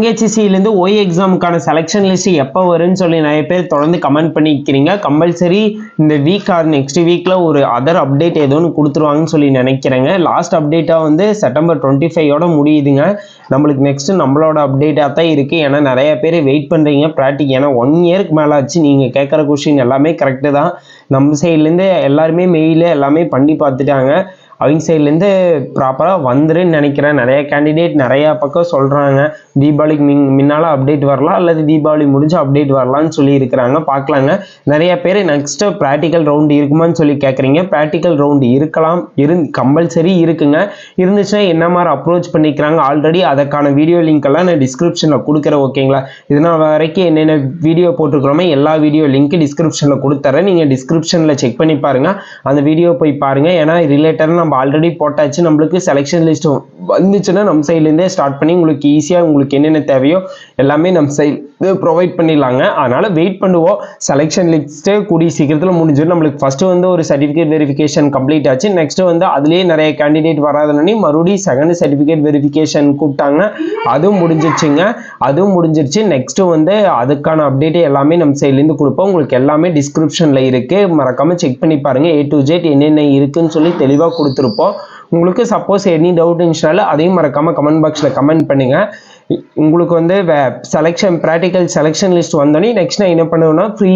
என்ஹெச்சிசிலேருந்து ஓய் எக்ஸாமுக்கான selection list எப்போ வரும்னு சொல்லி நிறைய பேர் தொடர்ந்து கமெண்ட் பண்ணிக்கிறீங்க. கம்பல்சரி இந்த வீக் ஆர் நெக்ஸ்ட் வீக்கில் ஒரு அதர் அப்டேட் ஏதோ ஒன்று கொடுத்துருவாங்கன்னு சொல்லி நினைக்கிறேங்க. லாஸ்ட் அப்டேட்டாக வந்து செப்டம்பர் டுவெண்ட்டி ஃபைவோட முடியுதுங்க. நம்மளுக்கு நெக்ஸ்ட்டு நம்மளோட அப்டேட்டாக தான் இருக்குது ஏன்னா நிறைய பேர் வெயிட் பண்ணுறீங்க ப்ராக்டிக் ஏன்னா ஒன் இயருக்கு மேலே ஆச்சு. நீங்கள் கேட்குற கொஷின் எல்லாமே கரெக்டு தான். நம்ம சைட்லேருந்து எல்லாருமே மெயிலு எல்லாமே பண்ணி பார்த்துட்டாங்க. அவங்க சைட்லேருந்து ப்ராப்பராக வந்துருன்னு நினைக்கிறேன். நிறைய கேண்டிடேட் நிறையா பக்கம் சொல்கிறாங்க தீபாவளிக்கு மின் முன்னால் அப்டேட் வரலாம் அல்லது தீபாவளி முடிஞ்சு அப்டேட் வரலாம்னு சொல்லி இருக்கிறாங்க பார்க்கலாங்க. நிறைய பேர் நெக்ஸ்ட்டு ப்ராக்டிக்கல் ரவுண்டு இருக்குமான்னு சொல்லி கேட்குறீங்க ப்ராக்டிக்கல் ரவுண்டு இருக்கலாம். இரு கம்பல்சரி இருக்குங்க. இருந்துச்சுன்னா என்ன மாதிரி அப்ரோச் பண்ணிக்கிறாங்க? ஆல்ரெடி அதற்கான வீடியோ லிங்க்கெல்லாம் நான் டிஸ்கிரிப்ஷனில் கொடுக்குறேன் ஓகேங்களா? இதனால் வரைக்கும் என்னென்ன வீடியோ போட்டிருக்கிறோமோ எல்லா வீடியோ லிங்க்கு டிஸ்கிரிப்ஷனில் கொடுத்துறேன். நீங்கள் டிஸ்கிரிப்ஷனில் செக் பண்ணி பாருங்கள் அந்த வீடியோ போய் பாருங்கள் ஏன்னா ரிலேட்டடாக நம்ம ஆல்ரெடி போட்டாச்சு நம்மளுக்கு செலெக்ஷன் லிஸ்ட்டும் வந்துச்சுன்னா நம்ம சைட்லேருந்தே ஸ்டார்ட் பண்ணி உங்களுக்கு ஈஸியாக உங்களுக்கு என்னென்ன தேவையோ எல்லாமே நம்ம சைட் ப்ரொவைட் பண்ணிடலாங்க. அதனால் வெயிட் பண்ணுவோம். செலெக்ஷன் லிஸ்ட்டு கூடி சீக்கிரத்தில் முடிஞ்சிடும். நம்மளுக்கு ஃபஸ்ட்டு வந்து ஒரு சர்டிஃபிகேட் வெரிஃபிகேஷன் கம்ப்ளீட் ஆச்சு. நெக்ஸ்ட்டு வந்து அதுலேயே நிறைய கேண்டிடேட் வராதுன்னு மறுபடியும் செகண்ட் சர்டிஃபிகேட் வெரிஃபிகேஷன் கூப்பிட்டாங்க அதுவும் முடிஞ்சிருச்சுங்க. அதுவும் முடிஞ்சிருச்சு. நெக்ஸ்ட்டு வந்து அதுக்கான அப்டேட்டு எல்லாமே நம்ம சைட்லேருந்து கொடுப்போம். உங்களுக்கு எல்லாமே டிஸ்கிரிப்ஷனில் இருக்குது மறக்காமல் செக் பண்ணி பாருங்கள் ஏ டு ஜெட் என்னென்ன இருக்குன்னு சொல்லி தெளிவாக கொடுத்துருப்போம். உங்களுக்கு சப்போஸ் எனி டவுட் இருந்துச்சுனால அதையும் மறக்காமல் கமெண்ட் பாக்ஸில் கமெண்ட் பண்ணுங்கள் உங்களுக்கு வந்து வே செலெக்ஷன் ப்ராக்டிக்கல் செலெக்ஷன் லிஸ்ட் வந்தோடனே நெக்ஸ்ட் நான் என்ன பண்ணுவேன்னா ஃப்ரீ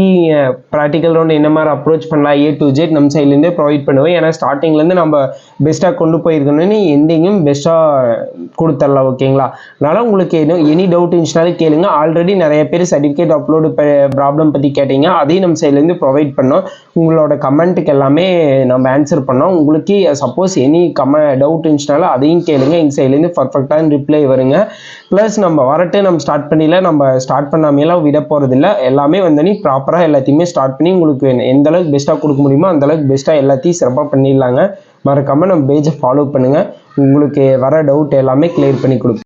ப்ராக்டிக்கல் ரவுண்ட் என்ன மாதிரி அப்ரோச் பண்ணலாம் ஏ டு ஜெட் நம்ம சைட்லேருந்தே ப்ரொவைட் பண்ணுவேன். ஏன்னா ஸ்டார்டிங்லேருந்து நம்ம பெஸ்ட்டாக கொண்டு போயிருக்கணும்னு எண்டிங்கும் பெஸ்ட்டாக கொடுத்துடலாம் ஓகேங்களா அதனால் உங்களுக்கு எதுவும் எனி டவுட் இருந்துச்சுனாலும் கேளுங்க. ஆல்ரெடி நிறைய பேர் சர்டிஃபிகேட் அப்லோடு ப்ராப்ளம் பற்றி கேட்டீங்க. அதையும் நம்ம சைட்லேருந்து ப்ரொவைட் பண்ணோம். உங்களோட கமெண்ட்டுக்கு எல்லாமே நம்ம ஆன்சர் பண்ணோம். உங்களுக்கு சப்போஸ் எனி கம டவுட் இருந்துச்சுனாலும் அதையும் கேளுங்க. எங்கள் சைட்லேருந்து பர்ஃபெக்டான ரிப்ளை வருங்க. ப்ளஸ் ப்ளஸ் நம்ம வரட்டு நம்ம ஸ்டார்ட் பண்ணில நம்ம ஸ்டார்ட் பண்ணாமையெல்லாம் விட போகிறதில்ல எல்லாமே வந்து நீ ப்ராப்பராக எல்லாத்தையுமே ஸ்டார்ட் பண்ணி உங்களுக்கு எந்த அளவுக்கு பெஸ்ட்டாக கொடுக்க முடியுமோ அந்த அளவுக்கு பெஸ்ட்டாக எல்லாத்தையும் சிறப்பாக பண்ணிடலாங்க. மறக்காமல் நம்ம பேஜை ஃபாலோ பண்ணுங்கள் உங்களுக்கு வர டவுட் எல்லாமே கிளியர் பண்ணி கொடுப்போம்.